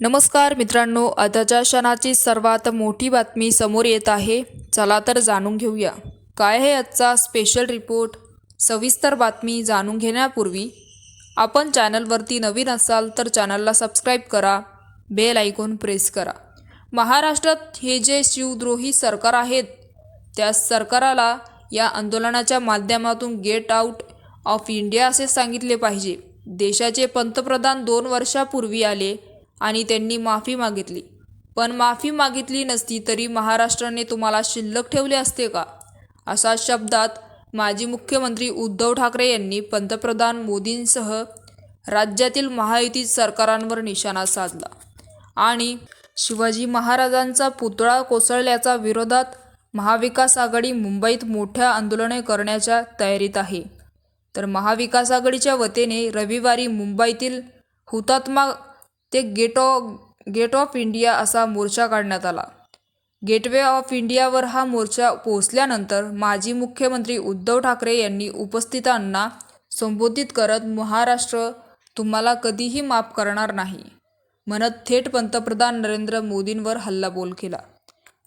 नमस्कार मित्रांनो आताच्या क्षणाची सर्वात मोठी बातमी समोर येत आहे. चला तर जाणून घेऊया. काय आहे आजचा स्पेशल रिपोर्ट सविस्तर बातमी जाणून घेण्यापूर्वी आपण चॅनलवरती नवीन असाल तर चॅनलला सबस्क्राईब करा बेल आयकॉन प्रेस करा. महाराष्ट्रात हे जे शिवद्रोही सरकार आहेत त्या सरकाराला या आंदोलनाच्या माध्यमातून गेट आउट ऑफ इंडिया असे सांगितले पाहिजे. देशाचे पंतप्रधान दोन वर्षापूर्वी आले आणि त्यांनी माफी मागितली. पण माफी मागितली नसती तरी महाराष्ट्राने तुम्हाला शिल्लक ठेवले असते का? अशा शब्दात माजी मुख्यमंत्री उद्धव ठाकरे यांनी पंतप्रधान मोदींसह राज्यातील महायुती सरकारांवर निशाणा साधला. आणि शिवाजी महाराजांचा पुतळा कोसळल्याच्या विरोधात महाविकास आघाडी मुंबईत मोठ्या आंदोलने करण्याच्या तयारीत आहे. तर महाविकास आघाडीच्या वतीने रविवारी मुंबईतील हुतात्मा ते gate of gate of India असा मोर्चा काढण्यात आला. गेटवे ऑफ इंडियावर हा मोर्चा पोहोचल्यानंतर माजी मुख्यमंत्री उद्धव ठाकरे यांनी उपस्थितांना संबोधित करत महाराष्ट्र तुम्हाला कधीही माफ करणार नाही म्हणत थेट पंतप्रधान नरेंद्र मोदींवर हल्लाबोल केला.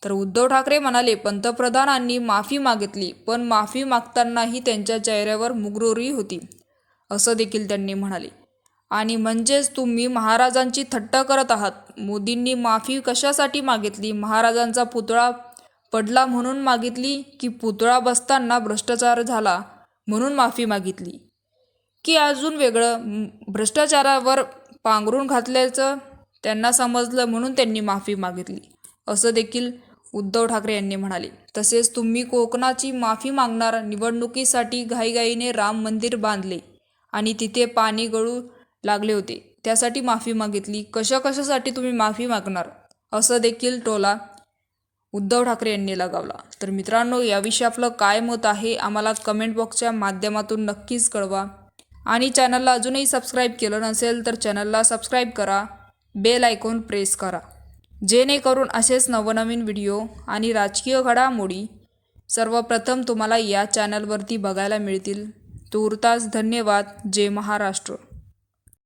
तर उद्धव ठाकरे म्हणाले पंतप्रधानांनी माफी मागितली पण माफी मागतानाही त्यांच्या चेहऱ्यावर मुगरोरी होती असं देखील त्यांनी म्हणाले. आणि म्हणजेच तुम्ही महाराजांची थट्टा करत आहात. मोदींनी माफी कशासाठी मागितली? महाराजांचा पुतळा पडला म्हणून मागितली की पुतळा बसताना भ्रष्टाचार झाला म्हणून माफी मागितली? की अजून वेगळं? भ्रष्टाचारावर पांघरून घातल्याचं त्यांना समजलं म्हणून त्यांनी माफी मागितली. असं देखील उद्धव ठाकरे यांनी म्हणाले. तसेच तुम्ही कोकणाची माफी मागणार निवडणुकीसाठी घाईघाईने राम मंदिर बांधले आणि तिथे पाणी गळू लागले होते. त्यासाठी माफी मागितली. कशा कशासाठी तुम्ही माफी मागणार? असं देखील टोला उद्धव ठाकरे यांनी लगावला. तर मित्रांनो याविषयी आपलं काय मत आहे आम्हाला कमेंट बॉक्सच्या माध्यमातून नक्कीच कळवा. आणि चॅनलला अजूनही सबस्क्राईब केलं नसेल तर चॅनलला सबस्क्राईब करा. बेल आयकॉन प्रेस करा. जेणेकरून असेच नवनवीन व्हिडिओ आणि राजकीय घडामोडी सर्वप्रथम तुम्हाला या चॅनलवरती बघायला मिळतील. तूर्तास धन्यवाद. जय महाराष्ट्र.